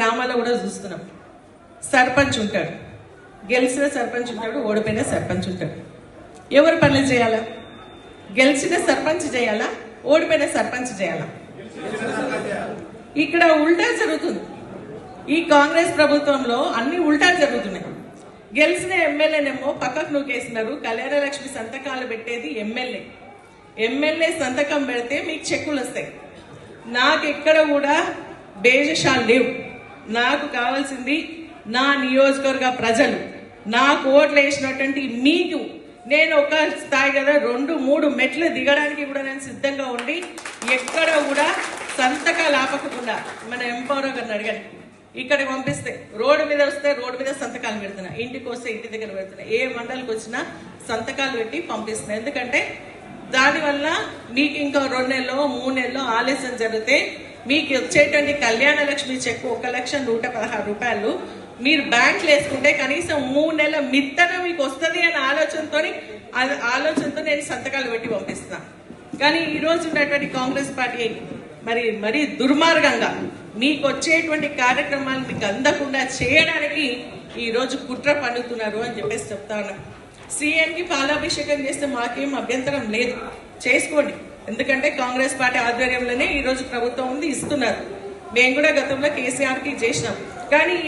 గ్రామాల్లో కూడా చూస్తున్నాం. సర్పంచ్ ఉంటాడు. గెలిచిన సర్పంచ్ ఉంటాడు ఓడిపోయిన సర్పంచ్ ఉంటాడు. ఎవరు పనులు చేయాలా? గెలిచిన సర్పంచ్ చేయాలా? ఓడిపోయిన సర్పంచ్ చేయాలా? ఇక్కడ ఉల్టా జరుగుతుంది. ఈ కాంగ్రెస్ ప్రభుత్వంలో అన్ని ఉల్టా జరుగుతున్నాయి. గెలిచిన ఎమ్మెల్యేనేమో పక్కకు నూకేసినారు. కళ్యాణలక్ష్మి సంతకాలు పెట్టేది ఎమ్మెల్యే. ఎమ్మెల్యే సంతకం పెడితే మీకు చెక్కులు వస్తాయి. నాకు ఎక్కడ కూడా బేజషాలు లేవు. నాకు కావాల్సింది నా నియోజకవర్గ ప్రజలు. నాకు ఓట్లు వేసినటువంటి మీకు. నేను ఒక స్థాయి కదా రెండు మూడు మెట్లు దిగడానికి కూడా నేను సిద్ధంగా ఉండి ఎక్కడ కూడా సంతకాలు ఆపకుండా మన ఎంపవర్ గారిని అడిగాను ఇక్కడ పంపిస్తే రోడ్డు మీద వస్తే రోడ్డు మీద సంతకాలు పెడుతున్నా. ఇంటికి వస్తే ఇంటి దగ్గర పెడుతున్నా. ఏ మండలికి వచ్చినా సంతకాలు పెట్టి పంపిస్తున్నా. ఎందుకంటే దానివల్ల మీకు ఇంకా రెండు నెలలో మూడు నెలలో ఆలస్యం జరిగితే మీకు వచ్చేటువంటి కళ్యాణ లక్ష్మి చెక్ ఒక లక్ష నూట పదహారు రూపాయలు. మీరు బ్యాంకులు వేసుకుంటే కనీసం మూడు నెలల మిత్తన మీకు వస్తుంది అనే ఆలోచనతో ఆలోచనతో నేను సంతకాలు పెట్టి పంపిస్తున్నా కానీ ఈ రోజు ఉన్నటువంటి కాంగ్రెస్ పార్టీ మరి మరి దుర్మార్గంగా మీకు వచ్చేటువంటి కార్యక్రమాలు మీకు అందకుండా చేయడానికి ఈ రోజు కుట్ర పన్నుతున్నారు అని చెప్పేసి చెప్తా ఉన్నా. సీఎంకి పాలాభిషేకం చేస్తే మాకేం అభ్యంతరం లేదు. చేసుకోండి. ఎందుకంటే కాంగ్రెస్ పార్టీ ఆధ్వర్యంలోనే ఈ రోజు ప్రభుత్వం ఉంది ఇస్తున్నారు. మేము కూడా గతంలో కేసీఆర్కి చేసినాం. కానీ